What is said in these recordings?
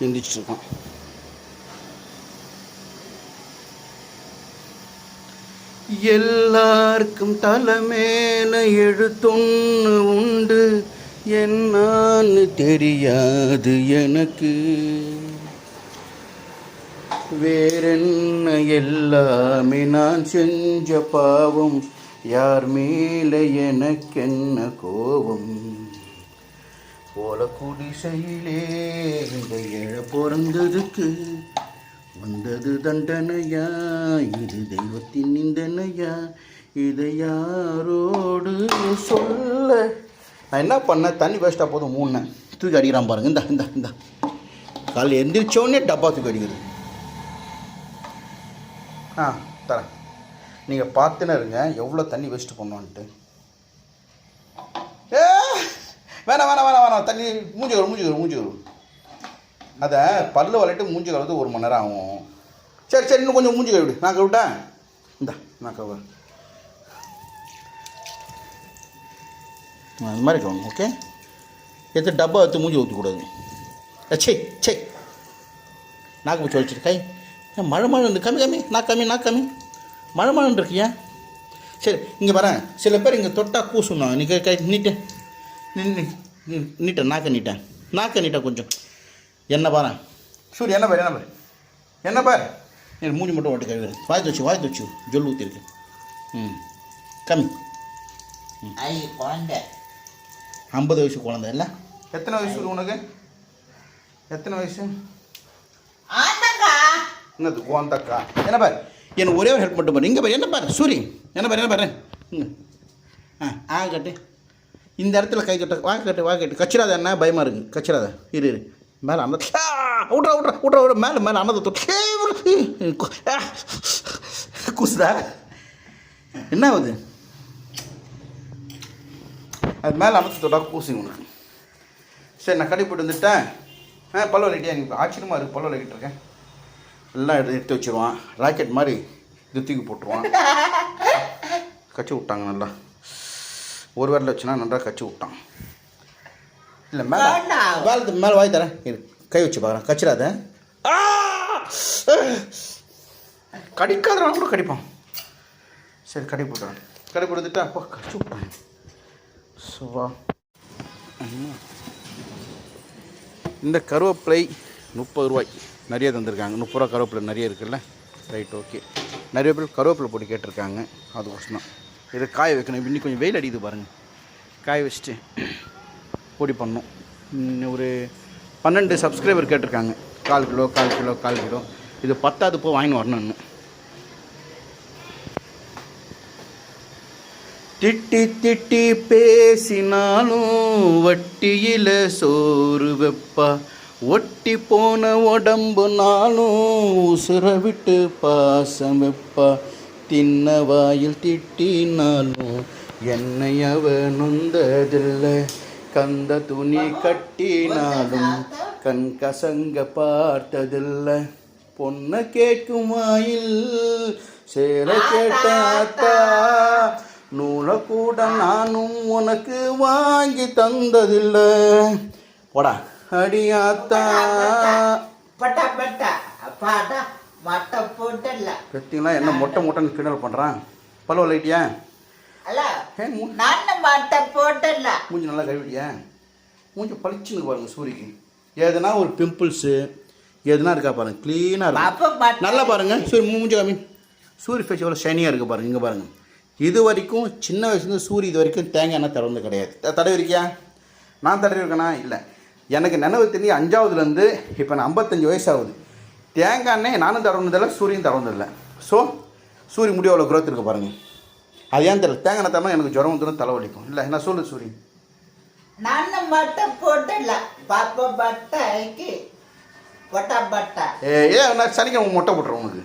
எந்திரிச்சிட்டு இருக்கான் எல்லாருக்கும் தலைமேல எழுத்தொன்னு உண்டு. என்னான்னு தெரியாது எனக்கு. வேறென்ன எல்லாமே நான் செஞ்ச பாவம். யார் மேலே எனக்கென்ன கோபம்? போல குடிசையிலே இந்த இழ பிறந்ததுக்கு வந்தது தண்டனையா? இது தெய்வத்தின் நிந்தனையா? இதை யாரோடு சொல்ல? நான் என்ன பண்ணேன்? தண்ணி வேஸ்ட்டாக போதும் மூணு தூக்கி அடிக்கிறான் பாருங்க. இந்த இந்த இந்த. காலையில் எந்திரிச்சோடனே டப்பா தூக்கி அடிக்கிறது ஆ தரேன். நீங்கள் பார்த்துன்னு இருங்க. எவ்வளோ தண்ணி வேஸ்ட்டு பண்ணுவான்ட்டு ஏ வேணாம் வேணாம் வேணாம் வேணாம். தண்ணி மூஞ்சி வரும் மூஞ்சி வரும் மூஞ்சி வரும் அதை பல்லு வளர்ட்டு மூஞ்சி கழுவுறது ஒரு மணி நேரம் ஆகும். சரி சரி இன்னும் கொஞ்சம் மூஞ்சி கழுவிடு. நான் கழுவிட்டேன். இந்த நான் கழுவு அது மாதிரி கழுவணும் ஓகே எடுத்து டப்பா எடுத்து மூஞ்சி ஊற்றக்கூடாது சே சே நாக்கு பிடிச்சி வலிச்சிட்டு கை. ஏன் மழை மழை இருந்து கம்மி கம்மி. நான் கம்மி நான் கம்மி. மழை மழை இருக்கியா. சரி இங்கே வரேன் சில பேர் இங்கே தொட்டா கூசுனாங்க நீ கை நீட்டு. நீட்ட நாக்க நீட்டேன் நாக்க நீட்ட கொஞ்சம். என்ன பாரு? சூரிய என்ன பாரு என்ன பாரு? என்ன பாரு? நீ மூஞ்சி மட்டும் ஓட்டு கழுவு வாய் தச்சு வாய் தச்சு. ஜொல் ஊற்றிருக்கு ம். கம்மி. ஐ குழந்தை. ஐம்பது வயசு குழந்தை இல்லை? எத்தனை வயசு உனக்கு? எத்தனை வயசு? என்னது கோந்தக்கா என்ன பாரு? எனக்கு ஒரே ஒரு ஹெல்ப் மட்டும் பாரு. இங்கே பாரு என்ன பாரு? சூரி. என்ன பாரு என்ன பாரு? ஆ ஆ கட்டு. இந்த இடத்துல கை கட்ட வா கட்டு வா கட்டு. கச்சிராத என்ன? பயமாக இருக்குது கச்சிராத? இரு இரு. மேலே அந்த விட்றா விட்றா விட்றா விட்றா மேலே மேலே அன்னதை தொட்டு குசுதா? என்ன ஆகுது? அது மேலே அன்னத்தை தொட்டா கூசுங்க உனக்கு சரி நான் கடை போட்டு வந்துட்டேன். ஆ பல்லு வலிக்கிட்டே எனக்கு ஆச்சரியமாக இருக்குது பல்லு வலிக்கிட்டு இருக்கேன் எல்லாம் எடுத்து எடுத்து வச்சிருவான். ராக்கெட் மாதிரி இது தூக்கி போட்டுருவான். கச்சி விட்டாங்க நல்லா. ஒரு விரல வச்சுனா நல்லா கச்சி விட்டான். இல்லை மேலே. வேலை மேலே வாய் தரேன். இரு கை வச்சு பார்க்குறேன். கச்சிடாத ஆ! கடிக்காதவன் கூட கடிப்பான். சரி கடை போட்டுறேன். கடை போட்டுட்டா அப்போ கச்சி விட்டான். சுவா. இந்த கருவேப்பிலை முப்பது ரூபாய் நிறைய தந்திருக்காங்க. முப்பது ரூபா கருவேப்பிலை நிறைய இருக்குல்ல? Right okay. நிறைய பேர் கருவேப்பிலை பொடி கேட்டிருக்காங்க. அதுக்கோசம் தான் இதை காய வைக்கணும். இன்னும் கொஞ்சம் வெயில் அடிக்குது பாருங்கள் காய வச்சுட்டு பொடி பண்ணணும். இன்னும் ஒரு பன்னெண்டு சப்ஸ்கிரைபர் கேட்டிருக்காங்க. கால் கிலோ கால் கிலோ கால் கிலோ. இது பத்தாவது போ வாங்கின்னு வரணும் இன்னும். திட்டி திட்டி பேசினாலும் வட்டியில் சோறு வெப்பா. ஒட்டி போன உடம்புனாலும் உசுர விட்டு பாசம் வெப்பா. தின்ன வாயில் திட்டினாலும் என்னை அவ நொந்ததில்லை கந்த துணி கட்டினாலும் கண் கசங்க பார்த்ததில்லை பொண்ணை கேட்கும் வாயில் சேர கேட்டாத்தா நூலை கூட நானும் உனக்கு வாங்கி தந்ததில்லை போடா அடியாத்தா பட்டா பட்டா பாடா மட்டை போட்டல என்ன மொட்டை மொட்டைன்னு கிண்டல் பண்ணுறான் ஏன் மூ நான் மட்டை போட்டல மூஞ்சி நல்லா கழுவிட்டியா? மூஞ்சி பளிச்சுன்னு பாருங்க சூரிக்கு. எதுனா ஒரு பிம்பிள்ஸு எதுனா இருக்கா பாருங்க க்ளீனாக இருக்கும் நல்லா பாருங்க. சூரிய மூஞ்சி காமி. சூரிய ஃபேஸ் எவ்வளோ ஷைனியாக இருக்குது பாருங்க இங்கே பாருங்க. இது வரைக்கும் சின்ன வயசுலேருந்து சூரிய இது வரைக்கும் தேங்காய் எண்ணெய் திறந்து கிடையாது. தடவி இருக்கியா? நான் தடவி இருக்கேனா? இல்லை. எனக்கு நினைவு தெரிஞ்சு அஞ்சாவதுலேருந்து இப்போ நான் ஐம்பத்தஞ்சு வயசு ஆகுது. தேங்காய் எண்ணெய் நானும் தடவுனதில்லை சூரியன் தடவுனதில்லை ஸோ சூரிய முடி அவ்வளோ growth இருக்கு பாருங்க. அது ஏன் தெரியல? தேங்காய் எண்ணெய் தரணும் எனக்கு ஜுரம் வந்துடும் தலைவலிக்கும் இல்லை என்ன சொல்லு சூரியன்? நான் மட்டை போட்டல பாப்பா பட்டைக்கு பட்டா பட்டா. ஏ ஏ நான் சனிக்கிழமை மொட்டை போட்டுறேன் உனக்கு.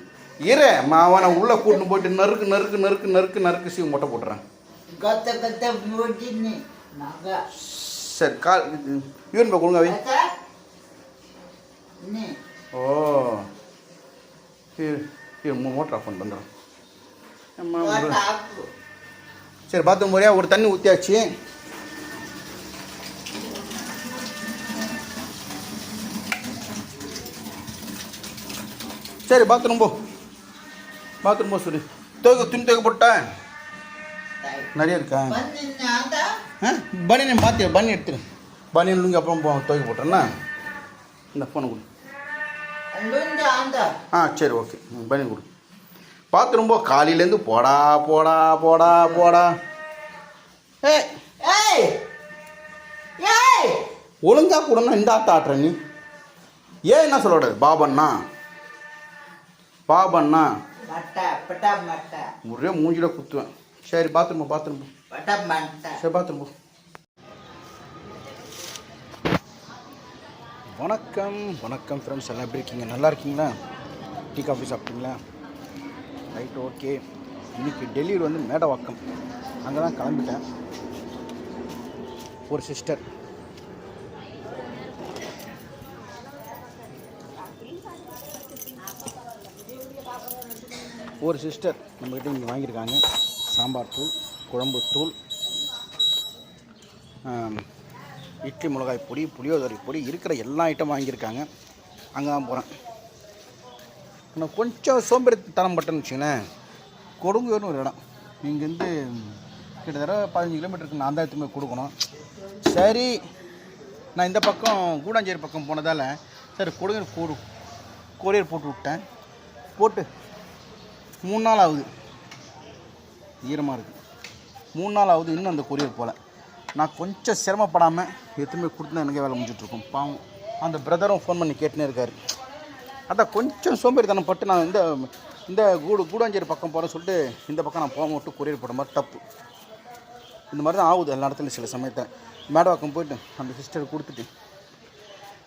இரு அவனை உள்ளே கூட்டின்னு போயிட்டு நறுக்கு நறுக்கு நறுக்கு நறுக்கு நறுக்கு சீ மொட்டை போட்டுறேன். கொத்த கொத்த மூடினு நகை. சரி கால் பா கொடுங்க வை அக்கா நீ ஓ இரு இரு மோட்டர் ஆஃப் பண்ணி வந்துடுறேன் அம்மா, ஒரு- போட்டாக்கு சரி பாத்ரூம் முறையாக ஒரு தண்ணி ஊற்றியாச்சு சரி பாத்ரூம் போ பாத்ரூம் போ சூரி துவைக்க துணி துவைக்க போட்டேன் நிறைய இருக்கா ಬಂದು ನಾದ ஆ பனி நான் பார்த்து பனி எடுத்துரு பனி லுங்கி அப்புறம் போ துவைக்க போட்டேன்னா இந்த ஃபோனை கொடு ಅಲ್ಲೊಂದು ಆಂದ ஆ சரி ஓகே. ம் பண்ணி கொடு. பார்த்து ரொம்ப காலையிலேருந்து போடா போடா போடா போடா. ஏய் ஏய் ஏய். ஒழுங்கா கூடனா இந்த ஆட்ட நீ. ஏன் என்ன சொல்ல பாபண்ணா பாபண்ணா ஒரே மூஞ்சில குத்துவேன். சரி பாத்ரூம் பாத்ரூம் சரி பாத்ரூம் போ. வணக்கம் வணக்கம் ஃப்ரெண்ட்ஸ் எல்லாம் எப்படி இருக்கீங்க? நல்லா இருக்கீங்களா? டீ காஃபி சாப்பிட்டீங்களா? ரைட் ஓகே இன்னைக்கு டெல்லியில் வந்து மேடவாக்கம். அங்கே தான் கிளம்பிட்டேன். ஒரு சிஸ்டர் ஒரு சிஸ்டர் நம்மக்கிட்ட இங்கே வாங்கியிருக்காங்க. சாம்பார் தூள் குழம்பு தூள். இட்லி மிளகாய் பொடி புளியோதரை பொடி இருக்கிற எல்லா ஐட்டம் வாங்கியிருக்காங்க. அங்கே தான் போகிறேன் ஆனால் கொஞ்சம் சோம்பேறித்தனம் பட்டேன்னு வச்சுங்களேன் கொடுங்கூர்னு ஒரு இடம். இங்கேருந்து கிட்டத்தட்ட பதினஞ்சு கிலோமீட்டருக்கு நான் தான் எடுத்துமே கொடுக்கணும். சரி. நான் இந்த பக்கம் கூடாஞ்சேரி பக்கம் போனதால் சரி கொடுங்க கூடு கொரியர் போட்டு விட்டேன். போட்டு மூணு நாள் ஆகுது. ஈரமாக இருக்குது மூணு நாள் ஆகுது இன்னும் அந்த கொரியர் போகல நான் கொஞ்சம் சிரமப்படாமல் எத்தனை கொடுத்து எனக்கே வேலை முடிஞ்சிட்ருக்கோம். பாவம். அந்த பிரதரும் ஃபோன் பண்ணி கேட்டுனே இருக்கார். அதான் கொஞ்சம் சோம்பேறித்தனம் பட்டு நான் இந்த இந்த கூடு கூடாஞ்சேரி பக்கம் போகிறேன்னு சொல்லிட்டு இந்த பக்கம் நான் போக மட்டும் கொரியர் போட மாதிரி தப்பு. இந்த மாதிரி தான் ஆகுது எல்லா இடத்துலையும் சில சமயத்தில். மேடவாக்கம் போயிட்டு அந்த சிஸ்டர் கொடுத்துட்டு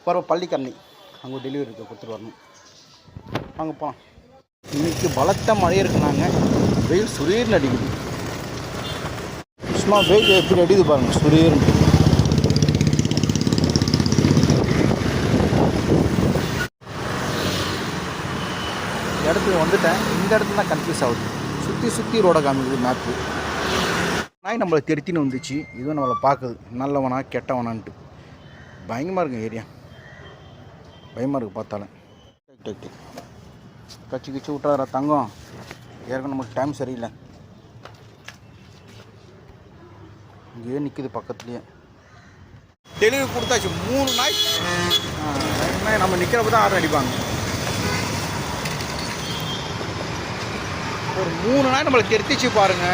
வர பள்ளிக்கரணி அங்கே டெலிவரி இருக்க கொடுத்துட்டு வரணும். அங்கே போகலாம் இன்றைக்கி பலத்த மழை இருக்குனாங்க. வெயில் சுரீர்னு அடிக்குது. சும்மா வெயில் எப்படி அடிது பாருங்க சுரியர் இடத்துக்கு வந்துட்டேன். இந்த இடத்துல தான் கன்ஃபியூஸ் ஆகுது. சுற்றி சுற்றி ரோட காமிக்குது மேப்பு நாய் நம்மளை திருத்தின்னு வந்துச்சு. இதுவும் நம்மளை பார்க்குது. நல்லவனா கெட்டவனான்ட்டு. பயங்கரமாக இருக்கும் ஏரியா பயமாக இருக்குது பார்த்தாலும் டேக் கச்சி கிச்சு தங்கம். ஏற்கனவே நமக்கு டைம் சரியில்லை. இங்கேயே நிற்கிது பக்கத்துலேயே. டெலிவரி கொடுத்தாச்சு. மூணு நாய். நாய் நம்ம நிற்கிறப்ப தான் ஆர்டர் அடிப்பாங்க. ஒரு மூணு நாய் நம்மளை தெரித்திச்சு பாருங்க.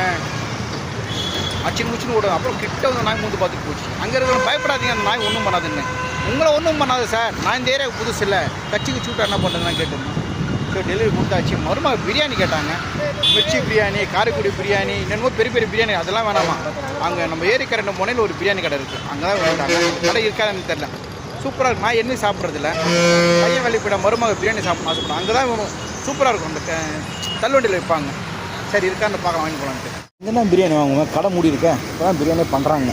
அச்சின் முச்சின்னு விடுங்க அப்புறம் கிட்ட வந்து நாய் மூந்து பார்த்துட்டு போச்சு. அங்கே இருக்கிற பயப்படாதீங்க. அந்த நாய் ஒன்றும் பண்ணாதுன்னு உங்களை ஒன்றும் பண்ணாது சார். நான் இந்த ஏரியாவுக்கு புதுசு இல்லை. கச்சி கச்சி விட்டா என்ன பண்ணுறதுலாம் கேட்டிருந்தேன் ஸோ டெலிவரி கொடுத்தாச்சு. மறுமா பிரியாணி கேட்டாங்க. மிர்ச்சி பிரியாணி காரைக்குடி பிரியாணி இன்னமும் பெரிய பெரிய பிரியாணி அதெல்லாம் வேணாமா? அங்கே நம்ம ஏரி கரண்ட் போனேன்னு ஒரு பிரியாணி கடை இருக்குது அங்கே தான் வேண்டாங்க கடை இருக்காதுன்னு தெரில சூப்பராக இருக்கும் நான் என்ன சாப்பிட்றதில்ல. பையன் வேலைக்கு மருமக பிரியாணி சாப்பிடணும் ஆசைப்படும் அங்கே தான் சூப்பராக இருக்கும். அந்த தள்ளுவண்டியில் வைப்பாங்க. சரி இருக்கான்னு பார்க்க வாங்கி போகலான்ட்டு இங்கே பிரியாணி வாங்குவேன் கடை மூடி இருக்கேன் இப்போ தான் பிரியாணி பண்ணுறாங்க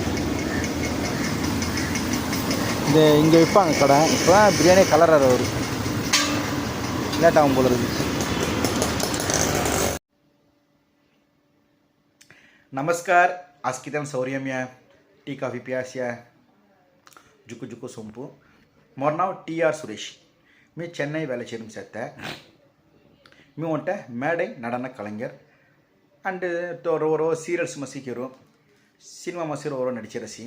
இந்த இங்கே விற்பாங்க கடை. இப்போ தான் பிரியாணி கலர் வரும் லேட் ஆகும் போல இருக்குது नमस्कार आज कितन सौर्यम या टी ஜுக்கு प्यास या जुकु டிஆர் சுரேஷ். மீ சென்னை வேலை आर सुरेश मी चेन्नई ஒன்ட்ட மேடை நடன கலைஞர். அண்டு ஒரு ஒரு சீரியல்ஸ் மசிக்கிறோ. சினிமா மசிக்கிற ஒரு நடிச்ச ரசி.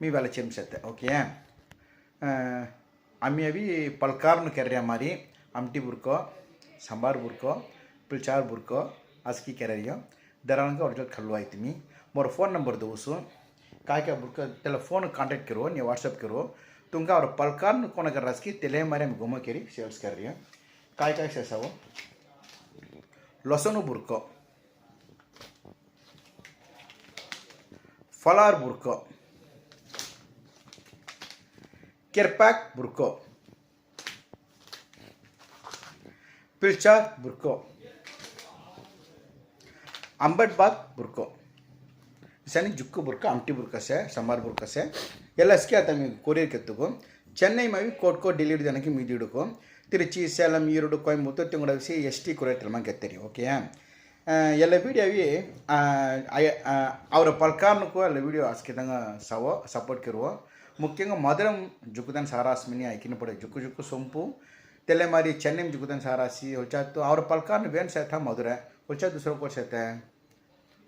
மீ வேலை செய்யணும் சேர்த்த. ஓகே. அம்மியவி பல்காரன்னு கேட்கிற மாதிரி అమ్టి బుర్కో సంబార్ బుర్కో పిల్చార్ బుర్కో అస్కి కెరరియో ದರಾಂಗ ಅವ್ರ ಜೊತೆ ಕಲ್ಲು ಆಯ್ತೀನಿ ಮೊರ ಫೋನ್ ನಂಬರ್ ದೋಸು ಕಾಯ್ಕೆ ಬುಡ್ಕ ತೆಲ ಫೋನ್ ಕಾಂಟ್ಯಾಕ್ಟ್ ಕಿರೋ ನೀವು ವಾಟ್ಸಪ್ ಕಿರೋ ತುಂಗ ಅವ್ರ ಪಲ್ಕಾರ್ನ ಕೊನಗ ರಸ್ಕಿ ತೆಲೆ ಮಾರಿ ಆಮೇಲೆ ಗುಮ್ಮಕೇರಿ ಸೇರಿಸ್ಕರ್ರಿ ಕಾಯ್ ಕಾಯ್ ಸೇಸಾವು ಲೊಸನು ಬುರ್ಕೋ ಫಲಾರ್ ಬುರ್ಕೋ ಕೆರ್ಪಾಕ್ ಬುರ್ಕೋ பில்சார் புர்கோ અંબટબાગ બુરકો ಸನಿ ಜುಕ್ಕು ಬುರ್ಕ ಅಮ್ಟಿ ಬುರ್ಕಸೆ ಸಮ್ಮಾರ್ ಬುರ್ಕಸೆ ಎಲ್ಲ ಸ್ಕಿ ಆತ ಕೊರಿಯರ್ ಕೆತ್ತುಗು ಚೆನ್ನೈ ಮವಿ ಕೋಟ್ಕೋ ಡೆಲಿವರಿ ಜನಕ್ಕೆ ಮೀದಿಡುಕು ತಿರುಚಿ ಸೇಲಂ ಈರುಡು ಕೊಯಂಬತ್ತೂರ್ ತಿಂಗಳಸಿ ಎಸ್ ಟಿ ಕೊರಿಯರ್ ತಿಳಮಂಗೆ ಕೆತ್ತರಿ ಓಕೆ ಎಲ್ಲ ವೀಡಿಯೋ ಅವಿ ಅವರ ಪಲ್ಕಾರ್ನಕ್ಕೂ ಎಲ್ಲ ವೀಡಿಯೋ ಆಸ್ಕಿದಂಗ ಸವೋ ಸಪೋರ್ಟ್ ಕಿರುವ ಮುಖ್ಯಂಗ ಮಧುರಂ ಜುಕ್ಕುದನ್ ಸಾರಾಸ್ಮಿನಿ ಐಕಿನ ಪಡೆ ಜುಕ್ಕು ಜುಕ್ಕು ಸೊಂಪು तेले मारी चेन्नई में जुगुदन सारासी होलचा तो और पलकार वेन सेथा मधुरा होलचा दूसरो को सेता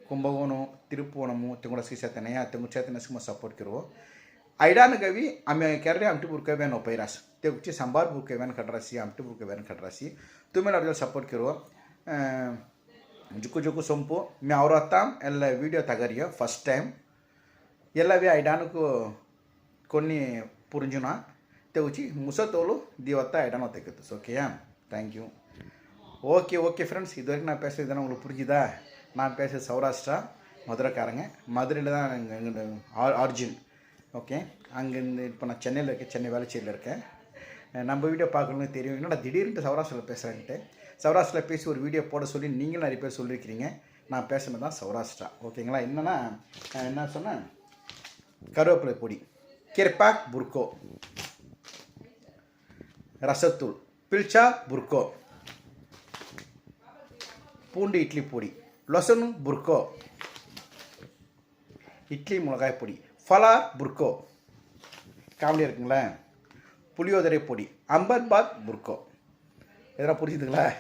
कुंभकोणो तिरुपुवनमु तेंगुड़स्की सेता नया तेंगु चेतन स्कीम सपोर्ट करो आइडान कवि आम कैरे आमटी बुरके वेन ओपैरास ते उच्ची संबार बुरके वेन खटरासी आमटी बुरके वेन खटरासी तुम्हें अर्जल सपोर्ट करो ಜುಕ್ಕು ಜುಕ್ಕು ಸೊಂಪು ಮೇ ಅವ್ರ ಹತ್ತಾಮ್ ಎಲ್ಲ ವೀಡಿಯೋ ತಗರಿಯೋ ಫಸ್ಟ್ ಟೈಮ್ ಎಲ್ಲವೇ ಐಡಾನಕ್ಕೂ ಕೊನ್ನಿ ಪುರುಂಜುನ తెచ్చి ముసతోలు దీవత్త ఐడానో తెగదు ஓகேயா தேங்க்யூ ஓகே ஓகே ஃப்ரெண்ட்ஸ் இது வரைக்கும் நான் பேசுறது தானே உங்களுக்கு புரிஞ்சுதா நான் பேசுறது சௌராஷ்டிரா மதுரைக்காரங்க மதுரையில் தான் எங்கள் ஆர்ஜின் ஓகே அங்கேருந்து இப்போ நான் சென்னையில் இருக்கேன் சென்னை வேலைச்சேரியில் இருக்கேன் அஹ் நம்ம வீடியோ பார்க்கணும்னு தெரியும் என்னடா திடீர்னு சௌராஷ்டிரில் பேசுகிறேன்ட்டு சௌராஷ்டிரில் பேசி ஒரு வீடியோ போட சொல்லி நீங்களும் நிறைய பேர் சொல்லியிருக்கிறீங்க நான் பேசுனது தான் சௌராஷ்டிரா ஓகேங்களா என்னென்னா நான் என்ன சொன்னேன் கருவேப்பிலை பொடி கிர்பாக் புர்கோ ரசத்தூள். பில்ச்சா புர்கோ. பூண்டு இட்லி பொடி. லொசனு புர்கோ. இட்லி மிளகாய் பொடி. ஃபலா புர்கோ. காமெடியாக இருக்குங்களா? புளியோதரை பொடி. அம்பர்பாத் புர்கோ. இதெல்லாம் புரிஞ்சுதுங்களா?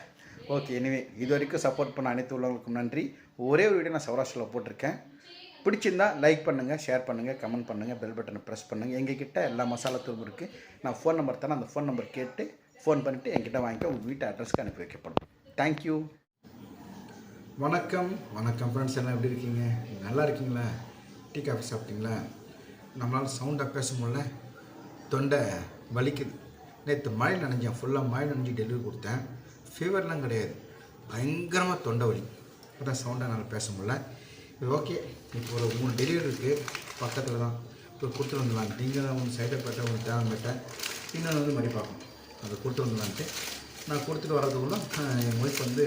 ஓகே எனிவே இது வரைக்கும் சப்போர்ட் பண்ண அனைத்து உள்ளவங்களுக்கும் நன்றி. ஒரே ஒரு வீடியோ நான் சௌராஷ்டிரில் போட்டிருக்கேன். பிடிச்சிருந்தா லைக் பண்ணுங்கள் ஷேர் பண்ணுங்கள் கமெண்ட் பண்ணுங்கள் பெல் பட்டனை ப்ரெஸ் பண்ணுங்கள் எங்ககிட்ட எல்லா மசாலா தூள் இருக்குது நான் ஃபோன் நம்பர் தானே அந்த ஃபோன் நம்பர் கேட்டு ஃபோன் பண்ணிவிட்டு என்கிட்ட வாங்கிக்க உங்கள் வீட்டு அட்ரஸ்க்கு அனுப்பி வைக்கப்படும். தேங்க்யூ வணக்கம். வணக்கம் ஃப்ரெண்ட்ஸ் எல்லாம் எப்படி இருக்கீங்க? நல்லா இருக்கீங்களா? டீ காஃபி சாப்பிட்டீங்களா? நம்மளால் சவுண்டாக பேச முடியல. தொண்டை வலிக்குது. நேற்று மழை நனைஞ்சேன் ஃபுல்லாக மழை நனைஞ்சு டெலிவரி கொடுத்தேன். ஃபீவர்லாம் கிடையாது. பயங்கரமாக தொண்டை வலி. அதான் சவுண்டாக என்னால் பேச முடியல. இது ஓகே இப்போ ஒரு மூணு டெலிவரி இருக்குது பக்கத்தில் தான். இப்போ கொடுத்துட்டு வந்துடலாம். நீங்கள் தான் ஒன்று சைடைப்பேட்டை ஒன்று தேவைப்பேட்டை இன்னொன்று வந்து மடி அதை கொடுத்து வந்துடலான்ட்டு. நான் கொடுத்துட்டு வரதுக்குள்ள என் ஒய்ஃப் வந்து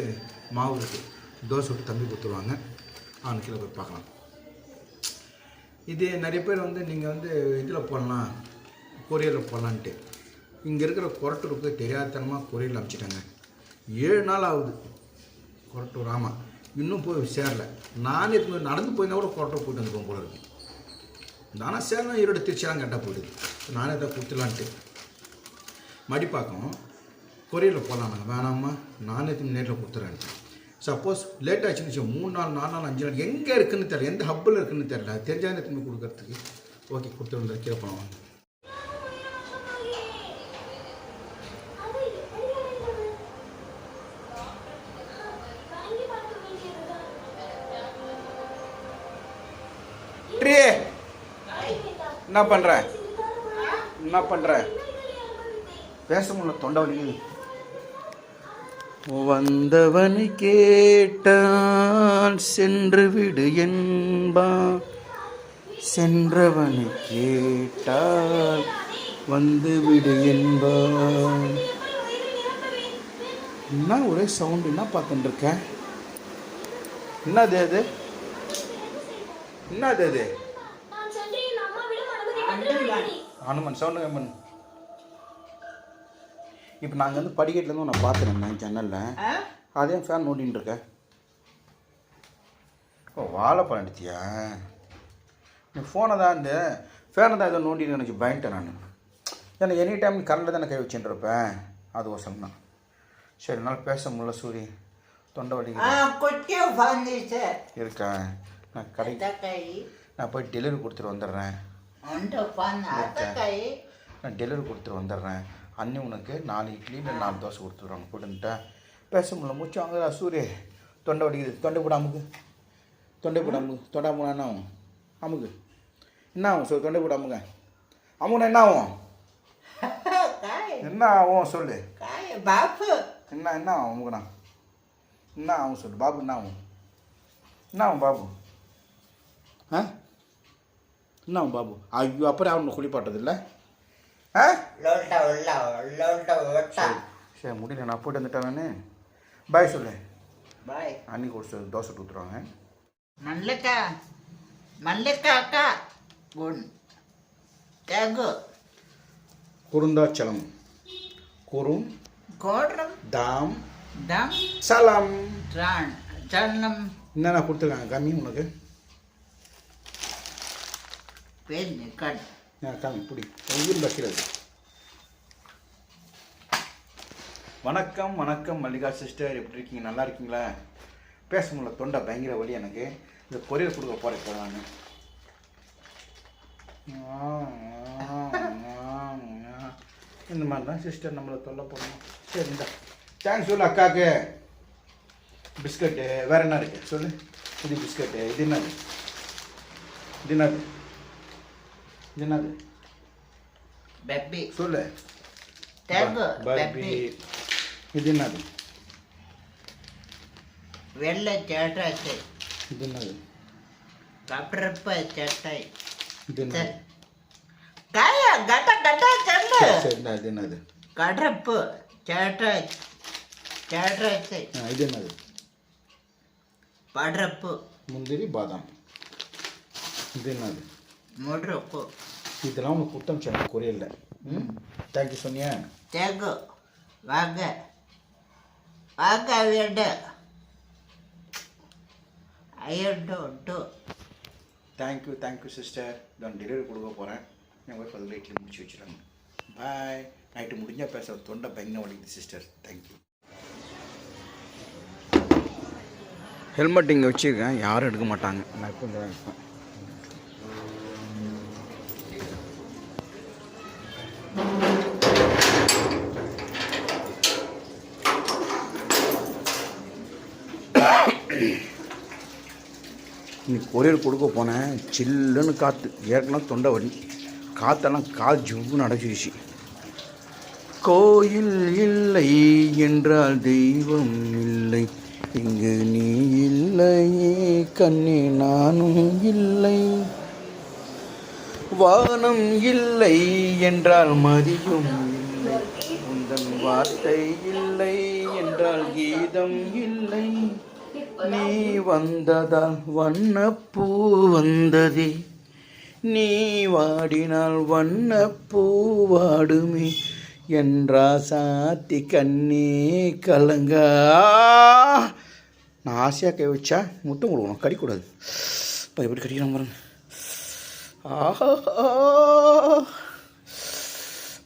மாவு இருக்குது தோசை விட்டு தம்பி கொடுத்துருவாங்க. அவனுக்கு கீழே போய் பார்க்கலாம். இது நிறைய பேர் வந்து நீங்கள் வந்து இதில் போடலாம். கொரியரில் போடலான்ட்டு. இங்கே இருக்கிற கொரட்டூருக்கு தெரியாதனமாக கொரியரில் அனுப்பிச்சிட்டாங்க. ஏழு நாள் ஆகுது. கொரட்டூர் ஆமாம் இன்னும் போய் சேரல. நானே இப்போ நடந்து போயிருந்தா கூட கொரட்டூர் போயிட்டு வந்துருவோம் போல இருக்கு. நானே சேரலாம் ஈரோடு திருச்சியெல்லாம் கரெக்டாக போயிடுது. நானே தான் கொடுத்துலான்ட்டு மடிப்பாக்கம் கொரியரில் போகலாம் நாங்கள் வேணாம்மா நானே திரும்பி நேரில் கொடுத்துறேன்ட்டு சப்போஸ் லேட் ஆச்சுன்னு மூணு நாள் நாலு நாள் அஞ்சு நாள் எங்கே இருக்குன்னு தெரியல எந்த ஹப்பில் இருக்குன்னு தெரியல. தெரிஞ்சால் திரும்பி கொடுக்கறதுக்கு. ஓகே கொடுத்துருந்தா கீழே போனோம் என்ன பண்ணுற என்ன பண்ணுற பேச முடியல தொண்டை வலிக்குது. வந்தவனை கேட்டான் சென்று விடு என்பான். சென்றவனை கேட்டால் வந்து விடு என்பான். என்ன ஒரே சவுண்டு என்ன பார்த்துட்டு இருக்கேன் என்னது அது? என்னது அது? ஹனுமன் சவுண்டு கம்மன் இப்போ நாங்கள் வந்து படிக்கட்டிலேருந்து உன்னை பார்த்துருந்தேன் ஜன்னலில் அதே ஃபேன் நோண்டின்னு இருக்க? ஓ வாழைப்பழம் அடிச்சியா? நீ ஃபோனை தான் இந்த ஃபேனை தான் ஏதோ நோண்டின்னு நினச்சி பயன்ட்டேன் நான். ஏன்னா எனி டைம் கரண்டில் தானே கை வச்சுட்டு இருப்பேன் அது ஒசம் தான். சரி என்னால் பேச முடியல சூரி. தொண்டை வந்துச்சு இருக்கேன். நான் கடை அத்தக்கை நான் போய் டெலிவரி கொடுத்துட்டு வந்துடுறேன். நான் டெலிவரி கொடுத்துட்டு வந்துடுறேன். அண்ணி உனக்கு நாலு இட்லி இல்லை நாலு தோசை கொடுத்துருவாங்க போட்டுன்ட்டேன் பேச முடியல மூச்சு வாங்குதா சூரிய. தொண்டை வடிக்குது தொண்டை போட அமுக்கு. தொண்டை போட அமுக்கு. தொண்டை அமுனா என்ன ஆகும்? அமுக்கு. என்ன ஆகும்? சொல்லு தொண்டை போட அமுங்க அமுனா என்ன ஆகும்? என்ன ஆகும்? சொல்லு. பாப்பு. என்ன என்ன ஆகும்? அமுக்குனா. என்ன ஆகும்? சொல்லு. பாபு என்ன ஆகும்? என்ன ஆகும் பாபு ஆ? என்ன பாபு? ஐயோ அப்புறம் அவனை குளிப்பாட்டதில்ல சரி முடியல நான் போயிட்டு வந்துட்டேன் நான். பாய் சொல்லு. பாய். அன்னி கொடுத்து தோசை கொடுத்துருவாங்க மல்லிக்க மல்லிக்க அக்கா குண் தெகு குருந்தாச்சலம். குரும் கோட்ரம். தாம். டம் சலம். என்னென்ன கொடுத்துருக்காங்க? கம்மி உனக்கு? பெண் கட் நான் கம்மி பிடி. உயிர் வைக்கிறது. வணக்கம் வணக்கம் மல்லிகா சிஸ்டர். எப்படி இருக்கீங்க? நல்லா இருக்கீங்களா? பேச முடியல தொண்டை பயங்கர வலி எனக்கு. இந்த பொரியல் கொடுக்க போகிறேன் இப்போ நான். இந்த மாதிரி தான் சிஸ்டர் நம்மளை தொல்லை போடணும் சரி இந்த. தேங்க்ஸ் சொல்லு அக்காவுக்கு பிஸ்கட்டு வேற என்ன இருக்கு? சொல்லு. இது பிஸ்கட்டு இது என்னது? இது என்னது? என்னது? பெப்பி சொல்லு. தேங்கு பெப்பி இது என்னது? வெள்ளை சேட்டாச்சு இது என்னது? கப்பரப்ப சட்டை. இது என்னது? காய கட்ட கட்ட சரி இந்தா, இது என்னது? கடப்பு சேட்டை. சேட்டாச்சு ஆ, இது என்னது? படப்பு முந்திரி பாதாம். இது என்னது? முடுப்பு இதெல்லாம் உனக்கு குத்தம் சொன்ன கொரியல்ல ம்? தேங்க்யூ சொன்னியா தேங்கு வாங்க. வாங்க வீடு ஐயோ two thank you thank you sister நான் டெலிவரி கொடுக்க போகிறேன் என் ஒய்ஃப் அது லைட்டில் முடிச்சு வச்சுருக்காங்க பாய் நைட்டு முடிஞ்சால் பேச தொண்டை பயங்கர வலிக்குது சிஸ்டர் தேங்க்யூ ஹெல்மெட் இங்கே வச்சுருக்கேன். யாரும் எடுக்க மாட்டாங்க. நான் இப்போ இங்கே இன்னைக்கு கொரியர் கொடுக்க போனேன். சில்லுன்னு காற்று ஏற்கனவே தொண்டை வலி. காற்றெல்லாம் கால் ஜிவ்னு அடைச்சிடுச்சு கோயில் இல்லை என்றால் தெய்வம் இல்லை. இங்கு நீ இல்லையே கண்ணே நானும் இல்லை. வானம் இல்லை என்றால் மதியும் இல்லை. உந்தன் வார்த்தை இல்லை என்றால் கீதம் இல்லை. நீ வந்ததால் வண்ணப்பூ வந்ததே. நீ வாடினால் வண்ணப்பூ வாடுமே. என்றா சாத்தி கண்ணே கலங்க. நான் ஆசையாக கை வச்சா முத்தம் கொடுக்கணும் கடிக்கூடாது இப்போ எப்படி கடிக்கிறான் பாருங்க. ஆஹா.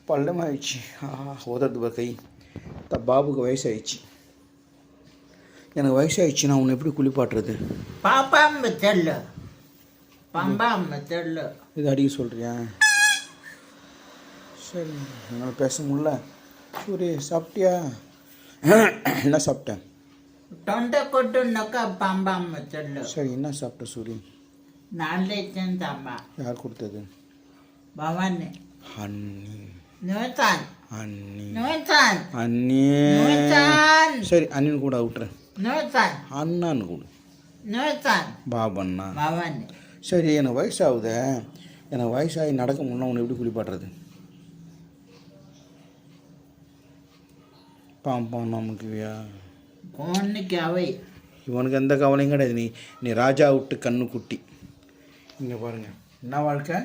பள்ளமாயிடுச்சு. ஆ உதறது கை த பாபுக்கு வயசாயிடுச்சு. எனக்கு வயசாயிடுச்சு நான் உன்னை எப்படி குளிப்பாட்டுறது? பாப்பாம்பு செல்லு பம்பாம்பு செல்லு இது அடிக்க சொல்கிறியா சரி என்னால் பேச முடியல. சூரி சாப்பிட்டியா? என்ன சாப்பிட்டேன் தொண்டை கொட்டுனாக்கா பம்பாம்பு செல்லு சரி என்ன சாப்பிட்ட சூரி? நாளை செந்தாம்பா யார் கொடுத்தது? பவானி. அண்ணி. நூத்தான் அண்ணி. நூத்தான் அண்ணி. சரி அண்ணின்னு கூட விட்டுறேன் கூட நூத்தான் பாபண்ணா சரி எனக்கு வயசாகுதே எனக்கு வயசாகி நடக்க முடியல உன்னை எப்படி குளிப்பாட்டுறது பாம்பாம் நமக்குவியா அவை இவனுக்கு எந்த கவலையும் கிடையாது நீ நீ ராஜா விட்டு கண்ணு குட்டி இங்கே பாருங்க என்ன வாழ்க்கை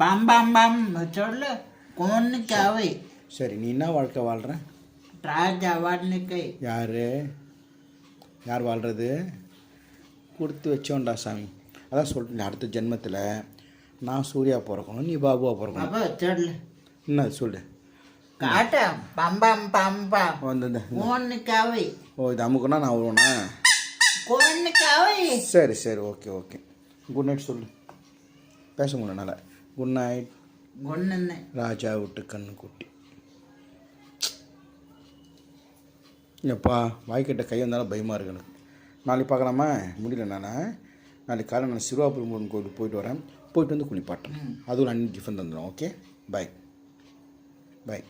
பம்பாம்பம் சொல்லு கோன்னிக்கு அவை சரி நீ என்ன வாழ்க்கை வாழ்கிற ராஜா வன்னிக்கை யார் யார் வாழ்கிறது கொடுத்து வச்சோண்டா சாமி. அதான் சொல்லிட்டேன் அடுத்த ஜென்மத்தில் நான் சூர்யா பிறக்கணும் நீ பாபுவா பிறக்கணும். சொல்லு என்ன சொல்லு. பம்பம் பம்பம் வந்து இந்த கோன்னிக்கு அவை ஓ இது அமுக்குனா நான் அவை சரி சரி ஓகே ஓகே. குட் நைட் சொல்லு. பேச முடியல குட் நைட் கொன்னு ராஜா விட்டு கண்ணு குட்டி எப்பா வாய்க்கிட்ட கை வந்தாலும் பயமாக இருக்கு எனக்கு. நாளைக்கு பார்க்கலாமா? முடியல நான். நாளைக்கு காலை நான் சிறுவாபுரி முருகன் கோயிலுக்கு போயிட்டு வரேன். போயிட்டு வந்து குளிப்பாட்டேன் அதுவும் நான் டிஃபன் தந்துடும் ஓகே? பாய் பாய்